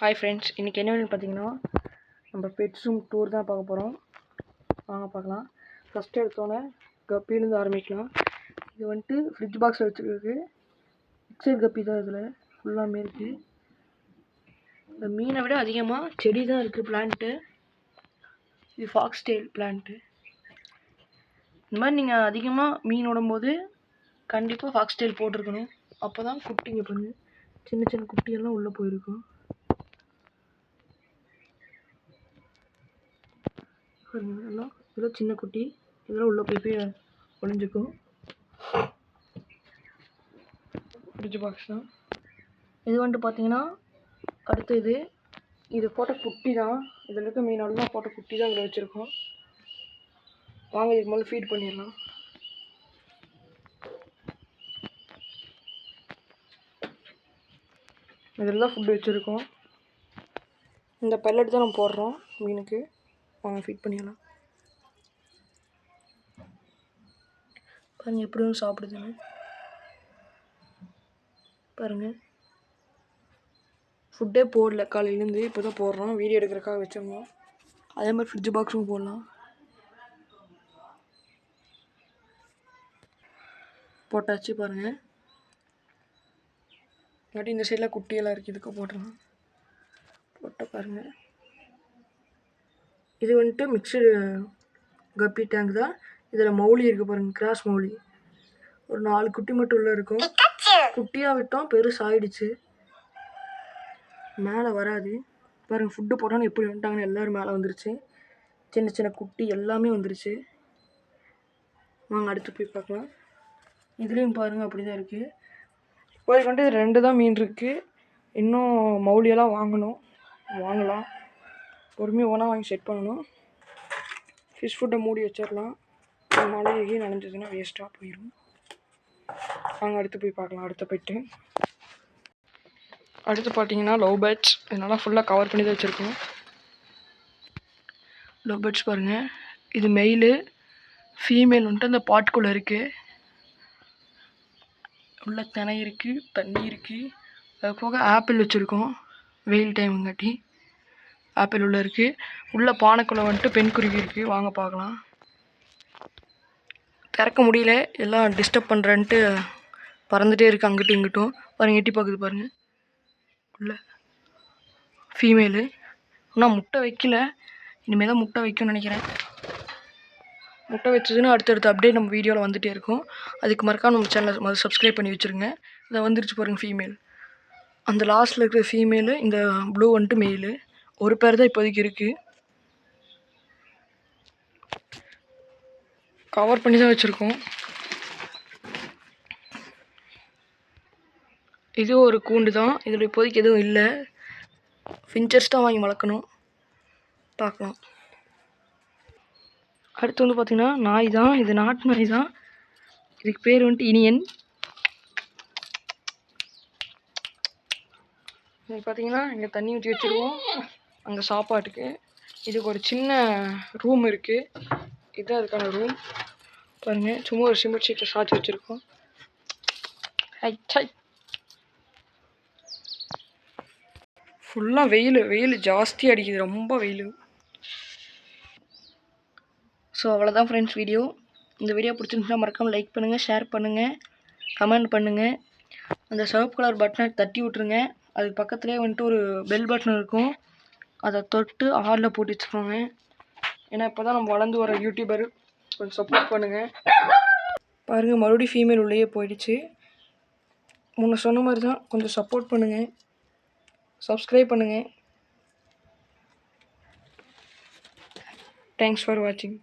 Hi friends இன்றைக்கி என்ன வேணும்னு பார்த்தீங்கன்னா நம்ம பெட்ஸ் ரூம் டூர் தான் பார்க்க போகிறோம் வாங்க பார்க்கலாம். ஃபஸ்ட்டு எடுத்தோன்னே கப்பிலேருந்து ஆரம்பிக்கலாம். இது வந்துட்டு ஃப்ரிட்ஜ் பாக்ஸில் வச்சுருக்கு மிக்சர் கப்பி தான் இதில். ஃபுல்லாமே இருக்குது இந்த மீனை விட அதிகமாக செடி தான் இருக்குது பிளான்ட்டு இது ஃபாக்ஸ் டெயில் பிளான்ட்டு இந்த மாதிரி நீங்கள் அதிகமாக மீன் விடும்போது கண்டிப்பாக ஃபாக்ஸ் டெயில் போட்டிருக்கணும். அப்போ தான் குட்டிங்க பாருங்க சின்ன சின்ன குட்டியெல்லாம் உள்ளே போயிருக்கும். எல்லாம் இதெல்லாம் சின்ன குட்டி இதெல்லாம் உள்ளே போய் போய் ஒழிஞ்சிக்கும் ஃப்ரிட்ஜ் பாக்ஸ் தான். இது வந்துட்டு பார்த்தீங்கன்னா அடுத்து இது இது போட்ட குட்டி தான். இதில் இருக்க மீனோடலாம் போட்ட குட்டி தான் இதில் வச்சுருக்கோம். வாங்க இதுக்கு மேலே ஃபீட் பண்ணிடலாம். இதில் தான் ஃபுட்டு வச்சுருக்கோம். இந்த பெல்லட் தான் நம்ம போடுறோம் மீனுக்கு. வாங்க ஃபிட் பண்ணிடலாம். பாருங்கள் எப்படி சாப்பிடுதுன்னு. பாருங்கள் ஃபுட்டே போடல காலையிலேருந்து இப்போ தான் போடுறோம். வீடியோ எடுக்கிறக்காக வச்சிருந்தோம். அதே மாதிரி ஃப்ரிட்ஜ் பாக்ஸும் போடலாம். போட்டாச்சு பாருங்கள் இல்லாட்டி இந்த சைடில் குட்டியெல்லாம் இருக்குது இதுக்கு போட்டுடலாம் போட்ட பாருங்கள் இது வந்துட்டு மிக்சடு கப்பி டேங்க் தான். இதில் மௌலி இருக்குது பாருங்கள் கிராஸ் மௌலி. ஒரு நாலு குட்டி மட்டும் உள்ளே இருக்கும். குட்டியாக விட்டோம் பெருசாகிடுச்சு மேலே வராது. பாருங்கள் ஃபுட்டு போட்டோன்னு எப்படி வந்துட்டாங்கன்னு எல்லோரும் மேலே வந்துருச்சு. சின்ன சின்ன குட்டி எல்லாமே வந்துருச்சு. வாங்க அடுத்து போய் பார்க்கலாம். இதுலேயும் பாருங்கள் அப்படி தான் இருக்குது இப்போதைக்கு வந்துட்டு இது ரெண்டு தான் மீன் இருக்குது இன்னும் மௌலியெல்லாம் வாங்கணும். வாங்கலாம். பொறுமையாக ஒன்றா வாங்கி செட் பண்ணணும். ஃபிஷ் ஃபுட்டை மூடி வச்சிடலாம். மழை எகி நனைஞ்சதுன்னா வேஸ்ட்டாக போயிடும் நாங்கள் அடுத்து போய் பார்க்கலாம். அடுத்த போயிட்டு அடுத்து பார்த்தீங்கன்னா லவ் பேர்ட்ஸ் இதனால் ஃபுல்லாக கவர் பண்ணி தான் வச்சுருக்கோம். லவ் பேர்ட்ஸ் பாருங்கள் இது மெயிலு ஃபீமேல் வந்துட்டு அந்த பாட்டுக்குள்ளே இருக்குது உள்ள தினை இருக்குது தண்ணி இருக்குது அது போக ஆப்பிள் வச்சுருக்கோம். வெயில் டைமுங்காட்டி ஆப்பிள் உள்ளே இருக்குது உள்ள பானைக்குள்ளே வந்துட்டு பெண்குருவி இருக்குது வாங்க பார்க்கலாம். திறக்க முடியல. எல்லாம் டிஸ்டர்ப் பண்ணுறேன்ட்டு பறந்துகிட்டே இருக்குது அங்கிட்டும் இங்கிட்டும். பாருங்கள் எட்டி பார்க்குது பாருங்கள் உள்ள. ஃபீமேலு ஆனால் முட்டை வைக்கல. இனிமேல் தான் முட்டை வைக்கும்னு நினைக்கிறேன். முட்டை வச்சதுன்னு அடுத்தடுத்த அப்டேட் நம்ம வீடியோவில் வந்துகிட்டே இருக்கும். அதுக்கு மறக்காம நம்ம சேனலை முதல்ல சப்ஸ்கிரைப் பண்ணி வச்சுருங்க. இதை வந்துருச்சு பாருங்கள் ஃபீமேல் அந்த லாஸ்ட்டில் இருக்கிற ஃபீமேலு இந்த ப்ளூ வந்துட்டு மெயிலு ஒரு பேர் தான் இப்போதைக்கு இருக்குது கவர் பண்ணி தான் வச்சுருக்கோம். இது ஒரு கூண்டு தான். இதில் இப்போதைக்கு எதுவும் இல்லை. ஃபின்ச்சர்ஸ் தான் வாங்கி வளர்க்கணும். பார்க்கலாம். அடுத்து வந்து பார்த்திங்கன்னா நாய் தான். இது நாட்டு நாய் தான். இதுக்கு பேர் வந்துட்டு இனியன். இது பார்த்தீங்கன்னா இங்கே தண்ணி ஊற்றி வச்சுருவோம். அங்கே சாப்பாட்டுக்கு. இதுக்கு ஒரு சின்ன ரூம் இருக்குது இதுதான் அதுக்கான ரூம் பாருங்கள் சும்மா ஒரு சிமெண்ட் ஷீட்டில் சாத்தி வச்சுருக்கோம். ஹை சை ஃபுல்லாக வெயில். வெயில் ஜாஸ்தி அடிக்குது. ரொம்ப வெயில். ஸோ அவ்வளோதான் ஃப்ரெண்ட்ஸ் வீடியோ இந்த வீடியோ பிடிச்சிருந்துச்சுன்னா மறக்காமல் லைக் பண்ணுங்கள் ஷேர் பண்ணுங்கள் கமெண்ட் பண்ணுங்கள் அந்த சிவப்பு கலர் பட்டனை தட்டி விட்ருங்க அதுக்கு பக்கத்துலேயே வந்துட்டு ஒரு பெல் பட்டன் இருக்கும். அதை தொட்டு ஆறில் போட்டு வச்சுக்கோங்க. ஏன்னா இப்போ தான் நம்ம வளர்ந்து வர யூடியூபர் கொஞ்சம் சப்போர்ட் பண்ணுங்கள் பாருங்கள் மறுபடியும் ஃபீமேல் உள்ளேயே போயிடுச்சு. முன்ன சொன்ன மாதிரி தான் கொஞ்சம் சப்போர்ட் பண்ணுங்கள் சப்ஸ்கிரைப் பண்ணுங்கள் தேங்க்ஸ் ஃபார் வாட்சிங்